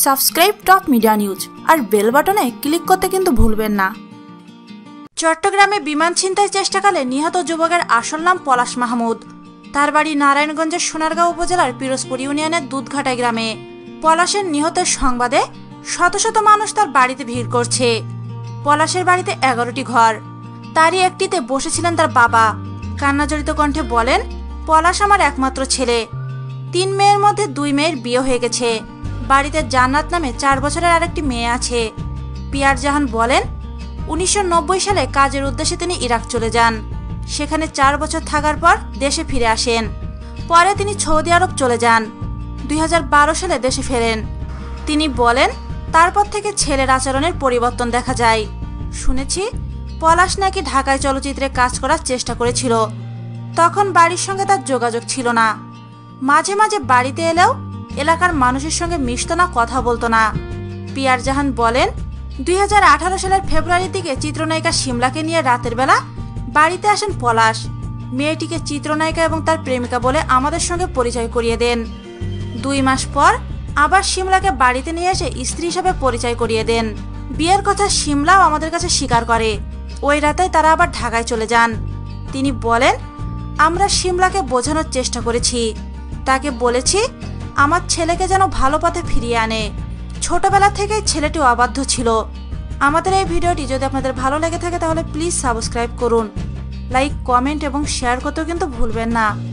Subscribe top media news আর bell বাটনে click করতে কিন্তু ভুলবেন না। চট্টগ্রামে বিমান ছিনতাই চেষ্টাকালে নিহত যুবকের আসল নাম পলাশ মাহমুদ। তার বাড়ি নারায়ণগঞ্জের সোনারগাঁও উপজেলার পিরোজপুর ইউনিয়নের দুধঘাটাই গ্রামে। পলাশের নিহতের সংবাদে শত শত মানুষ তার বাড়িতে ভিড় করছে। পলাশের বাড়িতে এগারোটি ঘর। তারই একটিতে বসেছিলেন তার বাবা। কান্নাজড়িত কণ্ঠে বলেন, পলাশ আমার একমাত্র ছেলে। তিন মেয়ের মধ্যে দুই মেয়ের বিয়ে হয়ে গেছে। বাড়িতে জান্নাত নামে চার বছরের আরেকটি মেয়ে আছে। পিয়ার জাহান বলেন, উনিশশো নব্বই সালে কাজের উদ্দেশ্যে তিনি ইরাক চলে যান। সেখানে চার বছর থাকার পর দেশে ফিরে আসেন। পরে তিনি সৌদি আরব চলে যান। দুই হাজার বারো সালে দেশে ফেরেন। তিনি বলেন, তারপর থেকে ছেলের আচরণের পরিবর্তন দেখা যায়। শুনেছি, পলাশ নাকি ঢাকায় চলচ্চিত্রে কাজ করার চেষ্টা করেছিল। তখন বাড়ির সঙ্গে তার যোগাযোগ ছিল না। মাঝে মাঝে বাড়িতে এলেও এলাকার মানুষের সঙ্গে মিশত না, কথা বলতো না। পিয়ার জাহান বলেন দু হাজার আঠারো সালের ফেব্রুয়ারির দিকে চিত্রনায়িকা সিমলাকে নিয়ে রাতের বেলা বাড়িতে আসেন পলাশ। মেয়েটিকে চিত্রনায়িকা এবং তার প্রেমিকা বলে আমাদের সঙ্গে পরিচয় করিয়ে দেন। দুই মাস পর আবার সিমলাকে বাড়িতে নিয়ে এসে স্ত্রী হিসাবে পরিচয় করিয়ে দেন। বিয়ের কথা সিমলাও আমাদের কাছে স্বীকার করে। ওই রাতে তারা আবার ঢাকায় চলে যান। তিনি বলেন, আমরা সিমলাকে বোঝানোর চেষ্টা করেছি। তাকে বলেছি আমার ছেলেকে যেন ভালো পথে ফিরিয়ে আনে। ছোটবেলা থেকেই ছেলেটি অবাধ্য ছিল। আমাদের এই ভিডিওটি যদি আপনাদের ভালো লেগে থাকে তাহলে প্লিজ সাবস্ক্রাইব করুন। লাইক, কমেন্ট এবং শেয়ার করতেও কিন্তু ভুলবেন না।